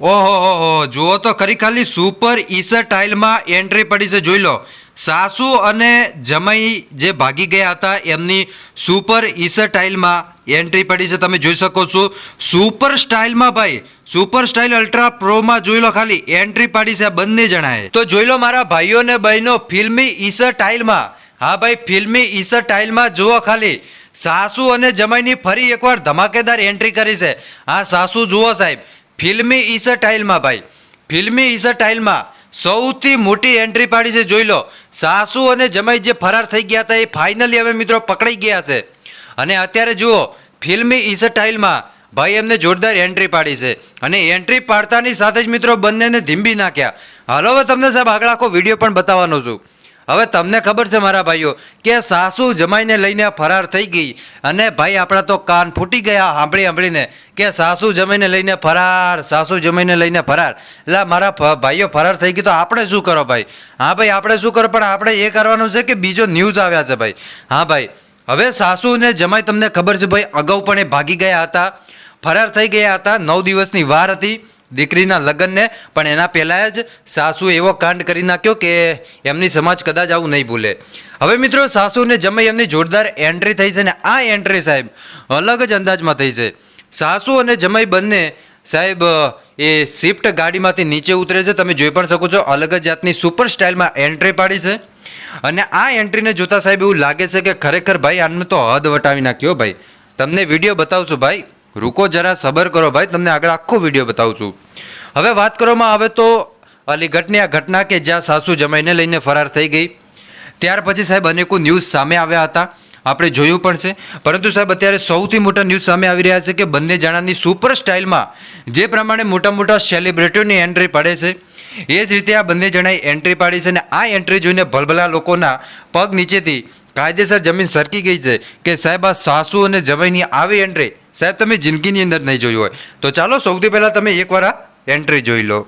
ઓહો જુઓ તો ખરી ખાલી સુપર ઈસર ટાઇલમાં એન્ટ્રી પડી છે, જોઈ લો. સાસુ અને જમાઈ જે ભાગી ગયા હતા, એમની સુપર ઈસર ટાઇલમાં એન્ટ્રી પડી છે, તમે જોઈ શકો છો. સુપર સ્ટાઇલમાં ભાઈ, સુપર સ્ટાઇલ અલ્ટ્રા પ્રોમાં જોઈ લો ખાલી, એન્ટ્રી પાડી છે બંને જણાએ. તો જોઈ લો મારા ભાઈઓ ને બહેનો, ફિલ્મી ઈસર ટાઇલમાં. હા ભાઈ, ફિલ્મી ઈસર ટાઇલમાં જુઓ ખાલી. સાસુ અને જમાઈની ફરી એકવાર ધમાકેદાર એન્ટ્રી કરી છે. હા, સાસુ, જુઓ સાહેબ. ફિલ્મી ઈસર ટાઇલમાં ભાઈ. ફિલ્મી ઈસર ટાઇલમાં સૌથી મોટી એન્ટ્રી પાડી છે, જોઈ લો. સાસુ અને જમાઈ જે ફરાર થઈ ગયા હતા એ ફાઇનલી હવે મિત્રો પકડાઈ ગયા છે. અને અત્યારે જુઓ, ફિલ્મી ઈસર ટાઇલમાં ભાઈ એમને જોરદાર એન્ટ્રી પાડી છે. અને એન્ટ્રી પાડતાની સાથે જ મિત્રો બંનેને ધીંબી નાખ્યા. હાલો હવે તમને સાહેબ આગળ આખો વીડિયો પણ બતાવવાનો છું. હવે તમને ખબર છે મારા ભાઈઓ કે સાસુ જમાઈને લઈને ફરાર થઈ ગઈ અને ભાઈ આપણા તો કાન ફૂટી ગયા સાંભળી સાંભળીને કે સાસુ જમાઈને લઈને ફરાર, સાસુ જમાઈને લઈને ફરાર. એટલે મારા ભાઈઓ ફરાર થઈ ગઈ તો આપણે શું કરો ભાઈ? હા ભાઈ, આપણે શું કરો? પણ આપણે એ કરવાનું છે કે બીજો ન્યૂઝ આવ્યા છે ભાઈ. હા ભાઈ, હવે સાસુ અને જમાઈ તમને ખબર છે ભાઈ, અગાઉ પણ એ ભાગી ગયા હતા, ફરાર થઈ ગયા હતા, નવ દિવસની વાર હતી. દીકરીના લગ્નને, પણ એના પહેલાં જ સાસુ એવો કાંડ કરી નાખ્યો કે એમની સમાજ કદાચ આવું નહીં ભૂલે. હવે મિત્રો સાસુ ને જમાઈ એમની જોરદાર એન્ટ્રી થઈ છે ને આ એન્ટ્રી સાહેબ અલગ જ અંદાજમાં થઈ છે. સાસુ અને જમાઈ બંને સાહેબ એ સ્વિફ્ટ ગાડીમાંથી નીચે ઉતરે છે. તમે જોઈ પણ શકો છો, અલગ જ જાતની સુપર સ્ટાઇલમાં એન્ટ્રી પાડી છે. અને આ એન્ટ્રીને જોતા સાહેબ એવું લાગે છે કે ખરેખર ભાઈ આમને તો હદ વટાવી નાખ્યો ભાઈ. તમને વીડિયો બતાવશું ભાઈ. રૂકો જરા, સબર કરો. ભાઈ, તમને આગળ આખો વીડિયો બતાવું છું. હવે વાત કરવામાં આવે તો અલીગઢની આ ઘટના કે જ્યાં સાસુ જમાઈને લઈને ફરાર થઈ ગઈ. ત્યાર પછી સાહેબ અનેકો ન્યૂઝ સામે આવ્યા હતા. આપણે જોયું પણ છે. પરંતુ સાહેબ, અત્યારે સૌથી મોટા ન્યૂઝ સામે આવી રહ્યા છે કે બંને જણાની સુપર સ્ટાઇલમાં જે પ્રમાણે મોટા મોટા સેલિબ્રિટીઓની એન્ટ્રી પડે છે, એ જ રીતે આ બંને જણાએ એન્ટ્રી પાડી છે અને આ એન્ટ્રી જોઈને ભલભલા લોકોના પગ નીચેથી કાયદેસર જમીન સરકી ગઈ છે કે સાહેબ, આ સાસુ અને જમાઈની આવી એન્ટ્રી સાહેબ, તમે જિંદગીની અંદર નહીં જોયું હોય. તો ચાલો સૌથી પહેલાં તમે એકવાર આ એન્ટ્રી જોઈ લો.